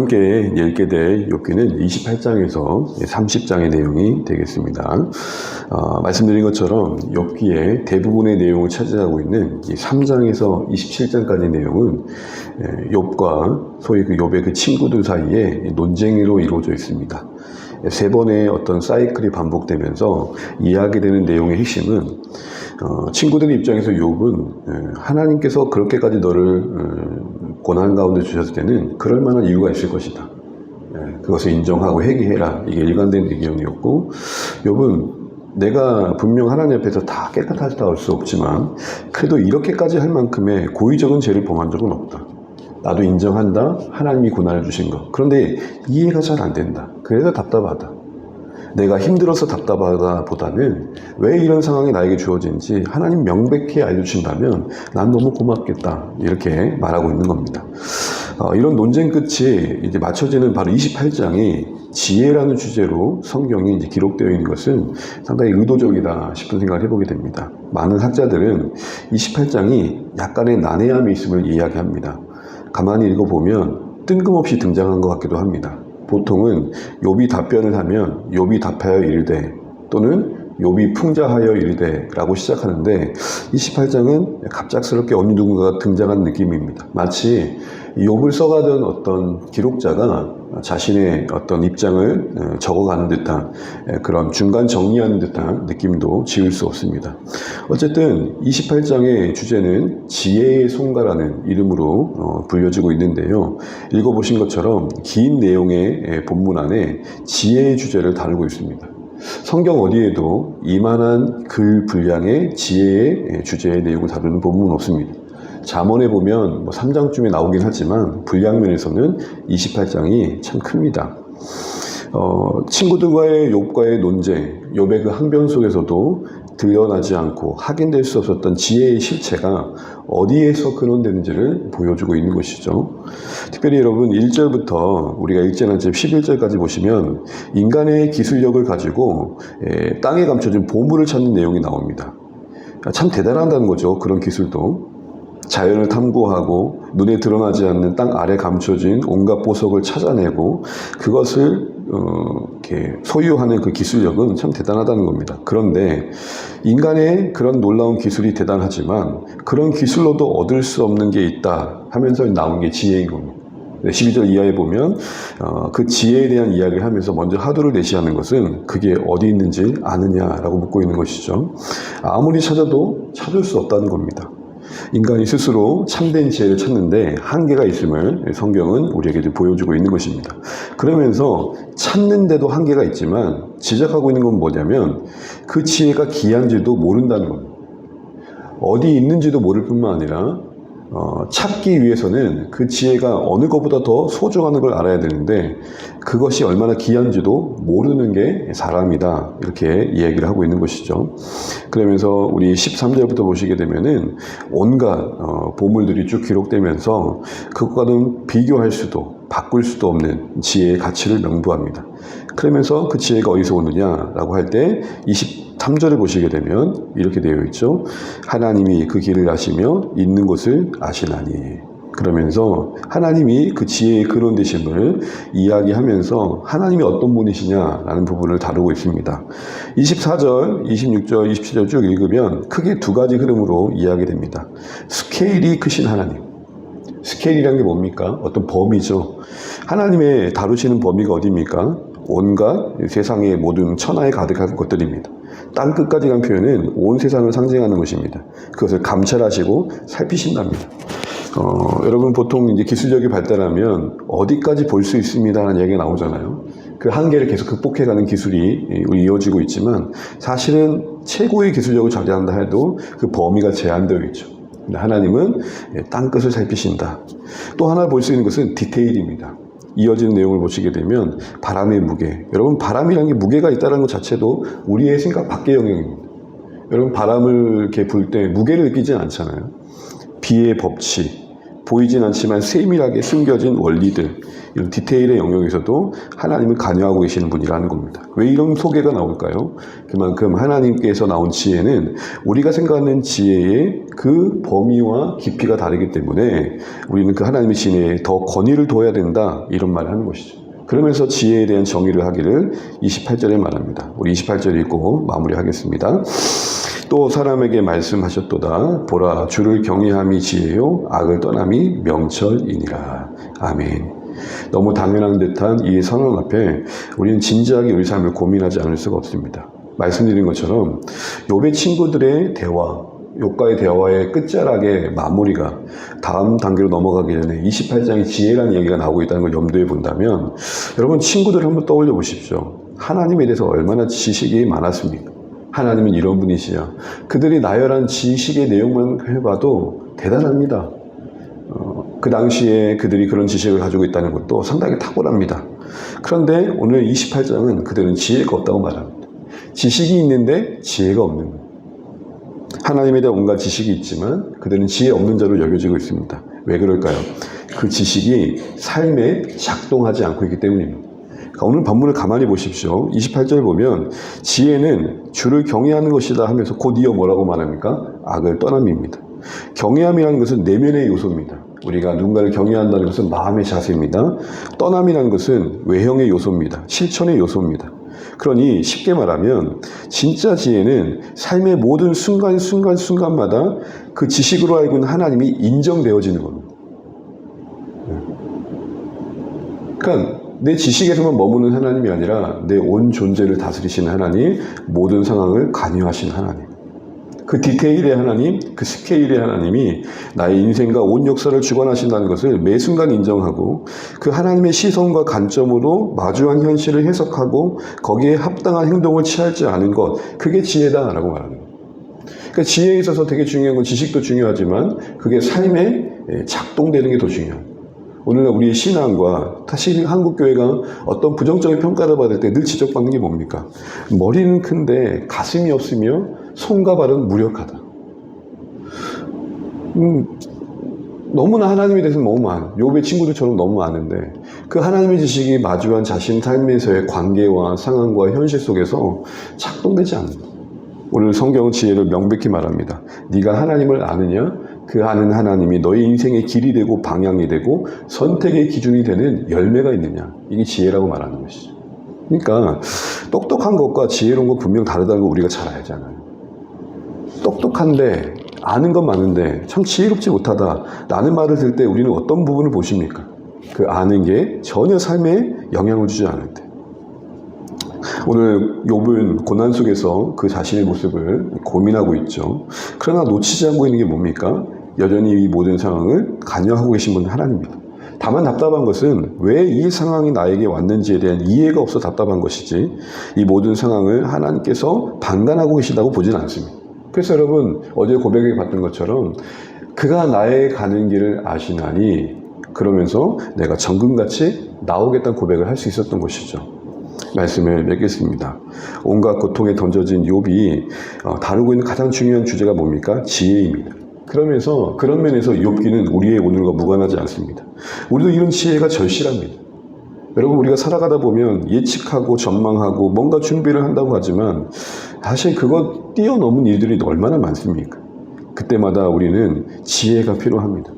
함께 읽게 될 욥기는 28장에서 30장의 내용이 되겠습니다. 어, 말씀드린 것처럼 욥기의 대부분의 내용을 차지하고 있는 이 3장에서 27장까지 내용은 예, 욥과 소위 그 욥의 그 친구들 사이에 논쟁으로 이루어져 있습니다. 세 번의 어떤 사이클이 반복되면서 이야기되는 내용의 핵심은 어, 친구들 입장에서 욥은 예, 하나님께서 그렇게까지 너를 어, 고난 가운데 주셨을 때는 그럴 만한 이유가 있을 것이다. 예, 그것을 인정하고 회개해라. 이게 일관된 의견이었고 욥은 내가 분명 하나님 앞에서 다 깨끗하다 할 수 없지만 그래도 이렇게까지 할 만큼의 고의적인 죄를 범한 적은 없다. 나도 인정한다. 하나님이 고난을 주신 것. 그런데 이해가 잘 안 된다. 그래서 답답하다. 내가 힘들어서 답답하다 보다는 왜 이런 상황이 나에게 주어진지 하나님 명백히 알려주신다면 난 너무 고맙겠다. 이렇게 말하고 있는 겁니다. 어, 이런 논쟁 끝이 이제 맞춰지는 바로 28장이 지혜라는 주제로 성경이 이제 기록되어 있는 것은 상당히 의도적이다 싶은 생각을 해보게 됩니다. 많은 학자들은 28장이 약간의 난해함이 있음을 이야기합니다. 가만히 읽어보면 뜬금없이 등장한 것 같기도 합니다. 보통은 욥이 답변을 하면 욥이 답하여 이르되 또는 욥이 풍자하여 이르되라고 시작하는데 28장은 갑작스럽게 어느 누군가가 등장한 느낌입니다. 마치 욥을 써가던 어떤 기록자가 자신의 어떤 입장을 어, 적어가는 듯한 그런 중간 정리하는 듯한 느낌도 지울 수 없습니다. 어쨌든 28장의 주제는 지혜의 송가라는 이름으로 어, 불려지고 있는데요. 읽어보신 것처럼 긴 내용의 본문 안에 지혜의 주제를 다루고 있습니다. 성경 어디에도 이만한 글 분량의 지혜의 주제의 내용을 다루는 본문은 없습니다. 잠언에 보면 뭐 3장쯤에 나오긴 하지만 분량 면에서는 28장이 참 큽니다. 어, 친구들과의 욥과의 논쟁, 욥의 그 항변 속에서도 드러나지 않고 확인될 수 없었던 지혜의 실체가 어디에서 근원되는지를 보여주고 있는 것이죠. 특별히 여러분 1절부터 우리가 읽지않은 11절까지 보시면 인간의 기술력을 가지고 에, 땅에 감춰진 보물을 찾는 내용이 나옵니다. 참 대단하다는 거죠. 그런 기술도. 자연을 탐구하고 눈에 드러나지 않는 땅 아래 감춰진 온갖 보석을 찾아내고 그것을 어, 이렇게 소유하는 그 기술력은 참 대단하다는 겁니다. 그런데 인간의 그런 놀라운 기술이 대단하지만 그런 기술로도 얻을 수 없는 게 있다 하면서 나온 게 지혜인 겁니다. 12절 이하에 보면 어, 그 지혜에 대한 이야기를 하면서 먼저 하도를 내시하는 것은 그게 어디 있는지 아느냐라고 묻고 있는 것이죠. 아무리 찾아도 찾을 수 없다는 겁니다. 인간이 스스로 참된 지혜를 찾는데 한계가 있음을 성경은 우리에게 보여주고 있는 것입니다. 그러면서 찾는데도 한계가 있지만 지적하고 있는 건 뭐냐면 그 지혜가 귀한지도 모른다는 겁니다. 어디 있는지도 모를 뿐만 아니라 어, 찾기 위해서는 그 지혜가 어느 것보다 더 소중한 걸 알아야 되는데 그것이 얼마나 귀한지도 모르는 게 사람이다 이렇게 이야기를 하고 있는 것이죠. 그러면서 우리 13절부터 보시게 되면은 온갖 어, 보물들이 쭉 기록되면서 그것과는 비교할 수도 바꿀 수도 없는 지혜의 가치를 명부합니다. 그러면서 그 지혜가 어디서 오느냐라고 할 때 23절을 보시게 되면 이렇게 되어 있죠. 하나님이 그 길을 아시며 있는 곳을 아시나니. 그러면서 하나님이 그 지혜의 근원 되심을 이야기하면서 하나님이 어떤 분이시냐라는 부분을 다루고 있습니다. 24절, 26절, 27절 쭉 읽으면 크게 두 가지 흐름으로 이야기됩니다. 스케일이 크신 하나님. 스케일이란 게 뭡니까? 어떤 범위죠. 하나님의 다루시는 범위가 어디입니까? 온갖 세상의 모든 천하에 가득한 것들입니다. 땅 끝까지 간 표현은 온 세상을 상징하는 것입니다. 그것을 감찰하시고 살피신답니다. 어, 여러분 보통 이제 기술력이 발달하면 어디까지 볼 수 있습니다라는 얘기가 나오잖아요. 그 한계를 계속 극복해가는 기술이 이어지고 있지만 사실은 최고의 기술력을 자제한다 해도 그 범위가 제한되어 있죠. 하나님은 땅 끝을 살피신다. 또 하나 볼 수 있는 것은 디테일입니다. 이어지는 내용을 보시게 되면 바람의 무게. 여러분 바람이라는 게 무게가 있다는 것 자체도 우리의 생각 밖의 영역입니다. 여러분 바람을 이렇게 불 때 무게를 느끼지 않잖아요. 비의 법칙, 보이진 않지만 세밀하게 숨겨진 원리들, 이런 디테일의 영역에서도 하나님은 관여하고 계시는 분이라는 겁니다. 왜 이런 소개가 나올까요? 그만큼 하나님께서 나온 지혜는 우리가 생각하는 지혜의 그 범위와 깊이가 다르기 때문에 우리는 그 하나님의 지혜에 더 권위를 둬야 된다. 이런 말을 하는 것이죠. 그러면서 지혜에 대한 정의를 하기를 28절에 말합니다. 우리 28절 읽고 마무리하겠습니다. 또 사람에게 말씀하셨도다. 보라, 주를 경외함이 지혜요, 악을 떠남이 명철이니라. 아멘. 너무 당연한 듯한 이 선언 앞에 우리는 진지하게 우리 삶을 고민하지 않을 수가 없습니다. 말씀드린 것처럼 욥의 친구들의 대화, 욥과의 대화의 끝자락의 마무리가 다음 단계로 넘어가기 전에 28장의 지혜라는 얘기가 나오고 있다는 걸 염두에 본다면 여러분 친구들을 한번 떠올려 보십시오. 하나님에 대해서 얼마나 지식이 많았습니까? 하나님은 이런 분이시야. 그들이 나열한 지식의 내용만 해봐도 대단합니다. 어, 그 당시에 그들이 그런 지식을 가지고 있다는 것도 상당히 탁월합니다. 그런데 오늘 28장은 그들은 지혜가 없다고 말합니다. 지식이 있는데 지혜가 없는. 하나님에 대한 온갖 지식이 있지만 그들은 지혜 없는 자로 여겨지고 있습니다. 왜 그럴까요? 그 지식이 삶에 작동하지 않고 있기 때문입니다. 그러니까 오늘 본문을 가만히 보십시오. 28절 보면 지혜는 주를 경외하는 것이다 하면서 곧 이어 뭐라고 말합니까? 악을 떠남입니다. 경외함이라는 것은 내면의 요소입니다. 우리가 누군가를 경외한다는 것은 마음의 자세입니다. 떠남이라는 것은 외형의 요소입니다. 실천의 요소입니다. 그러니 쉽게 말하면 진짜 지혜는 삶의 모든 순간 순간 순간마다 그 지식으로 알고 있는 하나님이 인정되어지는 겁니다. 그러니까 내 지식에서만 머무는 하나님이 아니라 내 온 존재를 다스리시는 하나님, 모든 상황을 관여하시는 하나님. 그 디테일의 하나님, 그 스케일의 하나님이 나의 인생과 온 역사를 주관하신다는 것을 매 순간 인정하고 그 하나님의 시선과 관점으로 마주한 현실을 해석하고 거기에 합당한 행동을 취하지 않은 것, 그게 지혜다라고 거예요. 그러니까 지혜에 있어서 되게 중요한 건 지식도 중요하지만 그게 삶에 작동되는 게 더 중요해요. 오늘날 우리의 신앙과 사실 한국 교회가 어떤 부정적인 평가를 받을 때 늘 지적받는 게 뭡니까? 머리는 큰데 가슴이 없으며 손과 발은 무력하다. 음, 너무나 하나님에 대해서 너무 많아. 요배 친구들처럼 너무 많은데 그 하나님의 지식이 마주한 자신 삶에서의 관계와 상황과 현실 속에서 작동되지 않는다. 오늘 성경은 지혜를 명백히 말합니다. 네가 하나님을 아느냐? 그 아는 하나님이 너의 인생의 길이 되고 방향이 되고 선택의 기준이 되는 열매가 있느냐? 이게 지혜라고 말하는 것이죠. 그러니까 똑똑한 것과 지혜로운 건 분명 다르다는 거 우리가 잘 알잖아요. 똑똑한데 아는 건 많은데 참 지혜롭지 못하다. 라는 말을 들 때 우리는 어떤 부분을 보십니까? 그 아는 게 전혀 삶에 영향을 주지 않을 때. 오늘 욥은 고난 속에서 그 자신의 모습을 고민하고 있죠. 그러나 놓치지 않고 있는 게 뭡니까? 여전히 이 모든 상황을 관여하고 계신 분은 하나님입니다. 다만 답답한 것은 왜 이 상황이 나에게 왔는지에 대한 이해가 없어 답답한 것이지 이 모든 상황을 하나님께서 방관하고 계시다고 보진 않습니다. 그래서 여러분 어제 고백에 봤던 것처럼 그가 나의 가는 길을 아시나니 그러면서 내가 정금같이 나오겠다는 고백을 할 수 있었던 것이죠. 말씀을 맺겠습니다. 온갖 고통에 던져진 욥이 어, 다루고 있는 가장 중요한 주제가 뭡니까? 지혜입니다. 그러면서 그런 면에서 욥기는 우리의 오늘과 무관하지 않습니다. 우리도 이런 지혜가 절실합니다. 여러분 우리가 살아가다 보면 예측하고 전망하고 뭔가 준비를 한다고 하지만 사실 그거 뛰어넘은 일들이 얼마나 많습니까? 그때마다 우리는 지혜가 필요합니다.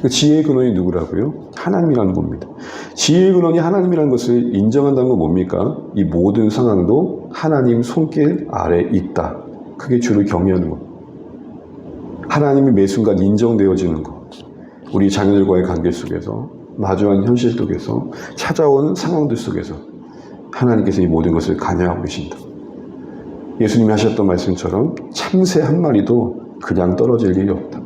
그 지혜의 근원이 누구라고요? 하나님이라는 겁니다. 지혜의 근원이 하나님이라는 것을 인정한다는 건 뭡니까? 이 모든 상황도 하나님 손길 아래 있다. 그게 주를 경외하는 겁니다. 하나님이 매 순간 인정되어지는 것. 우리 자녀들과의 관계 속에서, 마주한 현실 속에서, 찾아온 상황들 속에서 하나님께서 이 모든 것을 관여하고 계신다. 예수님이 하셨던 말씀처럼 참새 한 마리도 그냥 떨어질 일이 없다.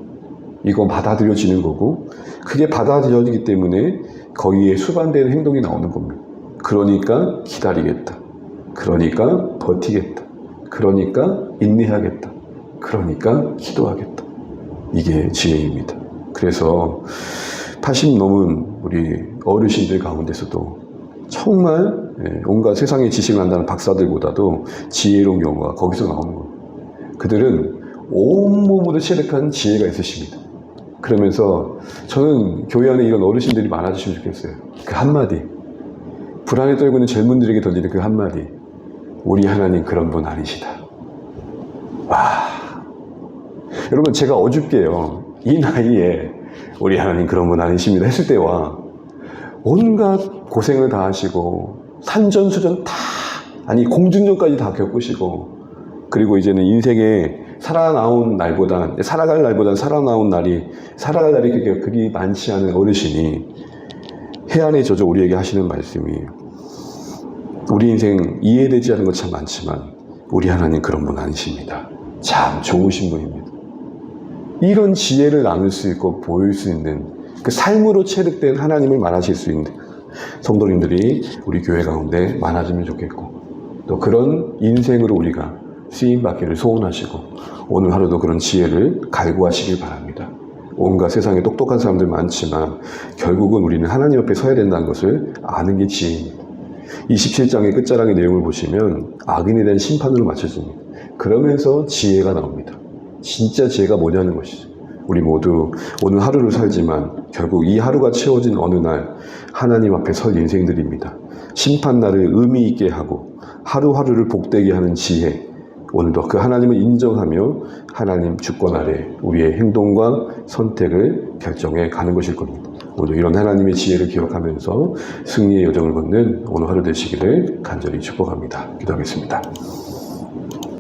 이거 받아들여지는 거고, 그게 받아들여지기 때문에 거기에 수반되는 행동이 나오는 겁니다. 그러니까 기다리겠다. 그러니까 버티겠다. 그러니까 인내하겠다. 그러니까 기도하겠다. 이게 지혜입니다. 그래서 80 넘은 우리 어르신들 가운데서도 정말 예, 온갖 세상의 지식을 한다는 박사들보다도 지혜로운 경우가 거기서 나오는 겁니다. 그들은 온몸으로 체득한 지혜가 있으십니다. 그러면서 저는 교회 안에 이런 어르신들이 많아지시면 좋겠어요. 그 한마디. 불안에 떨고 있는 젊은들에게 던지는 그 한마디. 우리 하나님 그런 분 아니시다. 와. 여러분, 제가 어줍게요. 이 나이에 우리 하나님 그런 분 아니십니다. 했을 때와 온갖 고생을 다 하시고 산전수전 다, 아니, 공중전까지 다 겪으시고 그리고 이제는 인생에 살아나온 날보다 살아갈 날보다 살아나온 날이 살아갈 날이 그게 그리 많지 않은 어르신이 해안에 젖어 우리에게 하시는 말씀이 우리 인생 이해되지 않은 것 참 많지만 우리 하나님 그런 분 아니십니다. 참 좋으신 분입니다. 이런 지혜를 나눌 수 있고 보일 수 있는 그 삶으로 체득된 하나님을 말하실 수 있는 성도님들이 우리 교회 가운데 많아지면 좋겠고 또 그런 인생으로 우리가 쓰임 받기를 소원하시고 오늘 하루도 그런 지혜를 갈구하시길 바랍니다. 온갖 세상에 똑똑한 사람들 많지만 결국은 우리는 하나님 앞에 서야 된다는 것을 아는 게 지혜입니다. 27장의 끝자락의 내용을 보시면 악인에 대한 심판으로 맞춰집니다. 그러면서 지혜가 나옵니다. 진짜 지혜가 뭐냐는 것이죠. 우리 모두 오늘 하루를 살지만 결국 이 하루가 채워진 어느 날 하나님 앞에 설 인생들입니다. 심판 날을 의미 있게 하고 하루하루를 복되게 하는 지혜. 오늘도 그 하나님을 인정하며 하나님 주권 아래 우리의 행동과 선택을 결정해 가는 것일 겁니다. 오늘 이런 하나님의 지혜를 기억하면서 승리의 여정을 걷는 오늘 하루 되시기를 간절히 축복합니다. 기도하겠습니다.